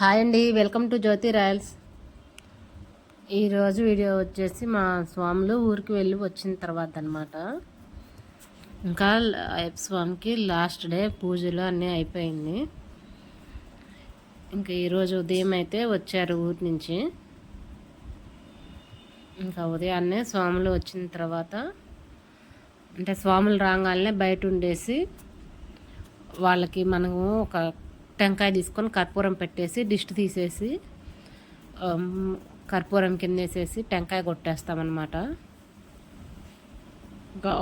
Hi అండి welcome to Jyothi Royals. ఈరోజు video వచ్చేసి మా స్వాములు ఊరికి వెళ్ళి వచ్చిన తర్వాత అనమాట ఇంకా అయ్యప్ప స్వామికి లాస్ట్ డే పూజలు అన్నీ అయిపోయింది. ఇంకా ఈరోజు ఉదయం అయితే వచ్చారు ఊరి నుంచి. ఇంకా ఉదయాన్నే స్వాములు వచ్చిన తర్వాత అంటే స్వాములు రాగానే బయట ఉండేసి వాళ్ళకి మనము ఒక టెంకాయ తీసుకొని కర్పూరం పెట్టేసి డిస్ట్ తీసేసి కర్పూరం కింద వేసేసి టెంకాయ కొట్టేస్తామన్నమాట.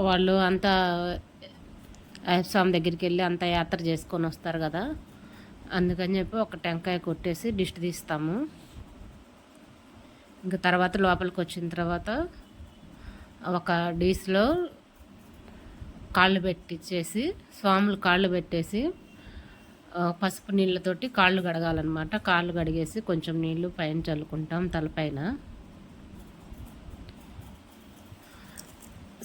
వాళ్ళు అంతా స్వామి దగ్గరికి వెళ్ళి అంత యాత్ర చేసుకొని వస్తారు కదా. అందుకని చెప్పి ఒక టెంకాయ కొట్టేసి డిష్ తీస్తాము. ఇంకా తర్వాత లోపలికి వచ్చిన తర్వాత ఒక డీస్లో కాళ్ళు పెట్టించేసి స్వాములు కాళ్ళు పెట్టేసి పసుపు నీళ్ళతోటి కాళ్ళు కడగాలన్నమాట కాళ్ళు కడిగేసి కొంచెం నీళ్ళు పైన చల్లుకుంటాం తలపైన.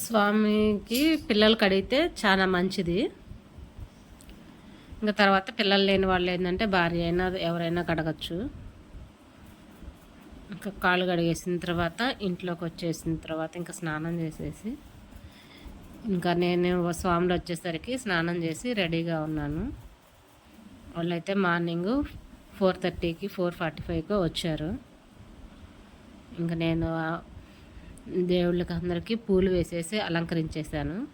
స్వామికి పిల్లలు కడిగితే చాలా మంచిది. ఇంకా తర్వాత పిల్లలు లేని వాళ్ళు ఏంటంటే భార్య అయినా ఎవరైనా కడగచ్చు. ఇంకా కాళ్ళు కడిగేసిన తర్వాత ఇంట్లోకి వచ్చేసిన తర్వాత ఇంకా స్నానం చేసేసి ఇంకా నేను స్వామిలో వచ్చేసరికి స్నానం చేసి రెడీగా ఉన్నాను. వాళ్ళైతే మార్నింగ్ ఫోర్ థర్టీకి ఫోర్ ఫార్టీ ఫైవ్కి వచ్చారు. ఇంకా నేను దేవుళ్ళకి అందరికీ పూలు వేసేసి అలంకరించేశాను.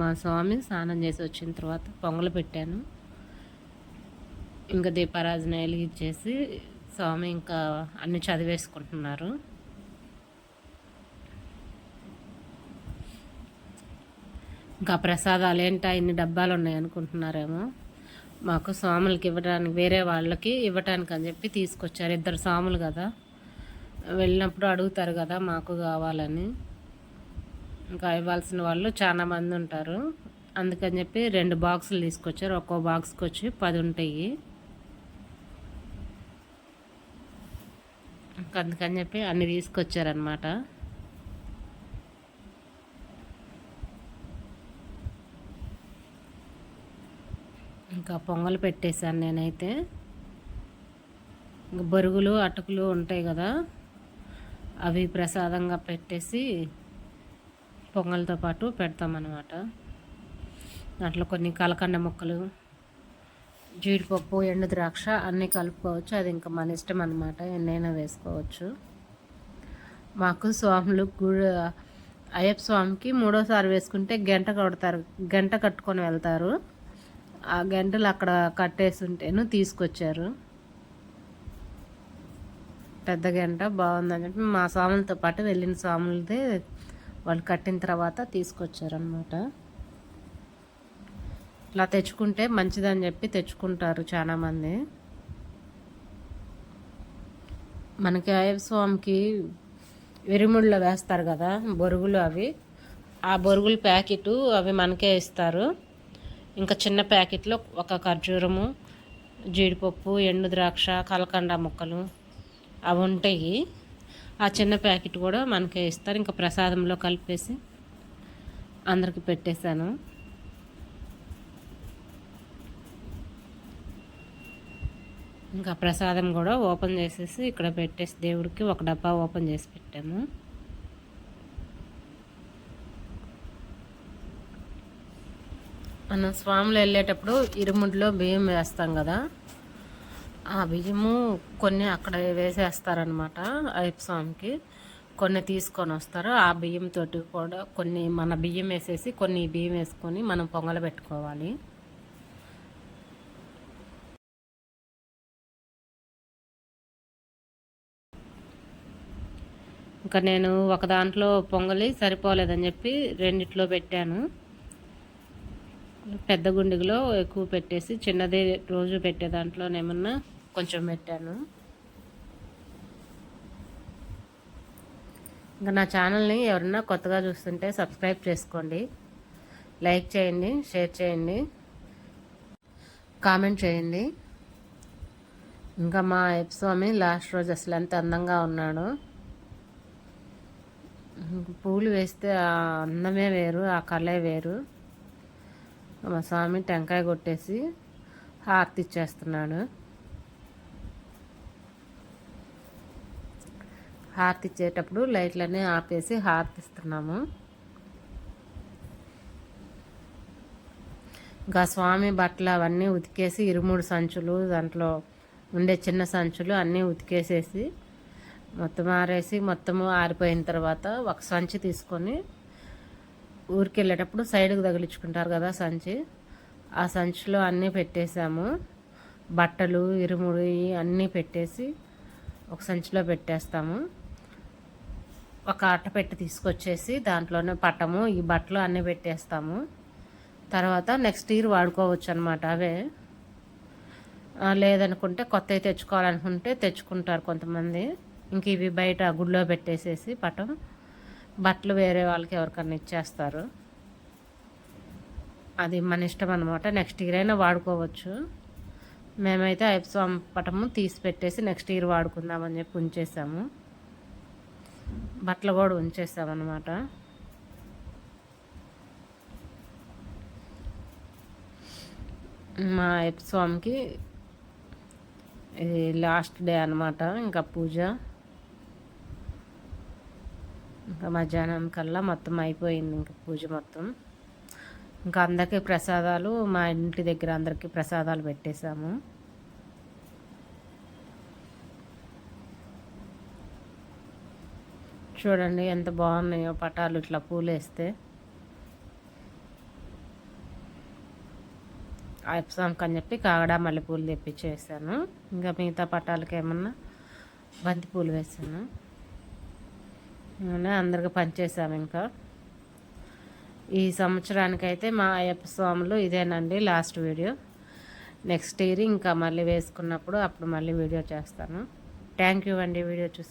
మా స్వామి స్నానం చేసి వచ్చిన తర్వాత పొంగలు పెట్టాను. ఇంకా దీపారాజన ఇచ్చేసి స్వామి ఇంకా అన్ని చదివేసుకుంటున్నారు. ఇంకా ప్రసాదాలు ఏంటా ఇన్ని డబ్బాలు ఉన్నాయి అనుకుంటున్నారేమో మాకు స్వాములకి ఇవ్వడానికి వేరే వాళ్ళకి ఇవ్వటానికి అని చెప్పి తీసుకొచ్చారు. ఇద్దరు స్వాములు కదా. వెళ్ళినప్పుడు అడుగుతారు కదా మాకు కావాలని. ఇంకా ఇవ్వాల్సిన వాళ్ళు చాలా మంది ఉంటారు. అందుకని చెప్పి రెండు బాక్సులు తీసుకొచ్చారు. ఒక్కో బాక్స్కి వచ్చి పది ఉంటాయి. అందుకని చెప్పి అన్ని తీసుకొచ్చారనమాట ఇంకా పొంగలు పెట్టేశాను నేనైతే. బరుగులు అటుకులు ఉంటాయి కదా అవి ప్రసాదంగా పెట్టేసి పొంగల్తో పాటు పెడతామన్నమాట. దాంట్లో కొన్ని కలకండ ముక్కలు జీడిపప్పు ఎండు ద్రాక్ష అన్నీ కలుపుకోవచ్చు. అది ఇంకా మన ఇష్టం అనమాట ఎన్నైనా వేసుకోవచ్చు. మాకు స్వాములు గుడి అయ్యప్ప స్వామికి మూడోసారి వేసుకుంటే గంట కొడతారు గంట కట్టుకొని వెళ్తారు. ఆ గంటలు అక్కడ కట్టేసి ఉంటేను తీసుకొచ్చారు. పెద్ద గంట బాగుందని చెప్పి మా స్వాములతో పాటు వెళ్ళిన స్వాములదే వాళ్ళు కట్టిన తర్వాత తీసుకొచ్చారనమాట ఇలా తెచ్చుకుంటే మంచిదని చెప్పి తెచ్చుకుంటారు చాలామంది. మనకి అయ్యప్ప స్వామికి విరిముళ్ళు వేస్తారు కదా బొరుగులు అవి. ఆ బొరుగుల ప్యాకెట్ అవి మనకే ఇస్తారు. ఇంకా చిన్న ప్యాకెట్లో ఒక ఖర్జూరము జీడిపప్పు ఎండు ద్రాక్ష కలకండ ముక్కలు అవి ఉంటాయి. ఆ చిన్న ప్యాకెట్ కూడా మనకే ఇస్తారు. ఇంకా ప్రసాదంలో కలిపేసి అందరికి పెట్టేశాను. ఇంకా ప్రసాదం కూడా ఓపెన్ చేసేసి ఇక్కడ పెట్టేసి దేవుడికి ఒక డబ్బా ఓపెన్ చేసి పెట్టాము. మనం స్వాములు వెళ్ళేటప్పుడు ఇరుముడిలో బియ్యం వేస్తాం కదా. ఆ బియ్యము కొన్ని అక్కడ వేసేస్తారనమాట అయ్యప్ప స్వామికి. కొన్ని తీసుకొని వస్తారు. ఆ బియ్యంతో కూడా కొన్ని మన బియ్యం వేసేసి కొన్ని బియ్యం వేసుకొని మనం పొంగలు పెట్టుకోవాలి. ఇంకా నేను ఒక దాంట్లో పొంగలి సరిపోలేదని చెప్పి రెండిట్లో పెట్టాను. పెద్ద గుండిగలో ఎక్కువ పెట్టేసి చిన్నదే రోజు పెట్టే దాంట్లోనేమన్నా కొంచెం పెట్టాను. ఇంకా నా ఛానల్ని ఎవరన్నా కొత్తగా చూస్తుంటే సబ్స్క్రైబ్ చేసుకోండి. లైక్ చేయండి షేర్ చేయండి కామెంట్ చేయండి. ఇంకా మా స్వామి లాస్ట్ రోజు అసలు ఎంత అందంగా ఉన్నాడు. పూలు వేస్తే ఆ అందమే వేరు ఆ కళే వేరు. మా స్వామి టెంకాయ కొట్టేసి హారతి ఇచ్చేస్తున్నాడు. హారతి ఇచ్చేటప్పుడు లైట్లన్నీ ఆపేసి హారతి ఇస్తున్నాము. ఇంకా స్వామి బట్టలు అవన్నీ ఉతికేసి ఇరుమూడు సంచులు దాంట్లో ఉండే చిన్న సంచులు అన్నీ ఉతికేసేసి మొత్తం ఆరేసి మొత్తము ఆరిపోయిన తర్వాత ఒక సంచి తీసుకొని ఊరికి వెళ్ళేటప్పుడు సైడ్కి తగిలించుకుంటారు కదా సంచి. ఆ సంచిలో అన్నీ పెట్టేసాము. బట్టలు ఇరుముడి అన్నీ పెట్టేసి ఒక సంచిలో పెట్టేస్తాము. ఒక అట్ట పెట్టి తీసుకొచ్చేసి దాంట్లోనే పట్టము ఈ బట్టలు అన్నీ పెట్టేస్తాము. తర్వాత నెక్స్ట్ ఇయర్ వాడుకోవచ్చు అనమాట అవే లేదనుకుంటే కొత్తవి తెచ్చుకోవాలనుకుంటే తెచ్చుకుంటారు కొంతమంది. ఇంక ఇవి బయట గుడిలో పెట్టేసేసి పటం బట్టలు వేరే వాళ్ళకి ఎవరికన్నా ఇచ్చేస్తారు. అది మన ఇష్టం అనమాట నెక్స్ట్ ఇయర్ అయినా వాడుకోవచ్చు. మేమైతే ఐప్స్వామి పటము తీసి పెట్టేసి నెక్స్ట్ ఇయర్ వాడుకుందామని చెప్పి ఉంచేసాము. బట్టలు కూడా ఉంచేసామన్నమాట మా స్వామికి ఇది లాస్ట్ డే అనమాట ఇంకా పూజ. ఇంకా మధ్యాహ్నం కల్లా మొత్తం అయిపోయింది ఇంకా పూజ మొత్తం. ఇంకా అందరికీ ప్రసాదాలు మా ఇంటి దగ్గర అందరికీ ప్రసాదాలు పెట్టేశాము. చూడండి ఎంత బాగున్నాయో పటాలు ఇట్లా పూలేస్తే. వేస్తే అని చెప్పి కాగడా మల్లెపూలు తెప్పించేసాను. ఇంకా మిగతా పటాలకి ఏమన్నా బంతిపూలు వేసాను. అందరికి పనిచేసాము ఇంకా. ఈ సంవత్సరానికైతే మా అయ్యప్ప స్వాములు ఇదేనండి లాస్ట్ వీడియో. నెక్స్ట్ ఇయర్ ఇంకా మళ్ళీ వేసుకున్నప్పుడు అప్పుడు మళ్ళీ వీడియో చేస్తాను. థ్యాంక్ యూ అండి వీడియో చూసి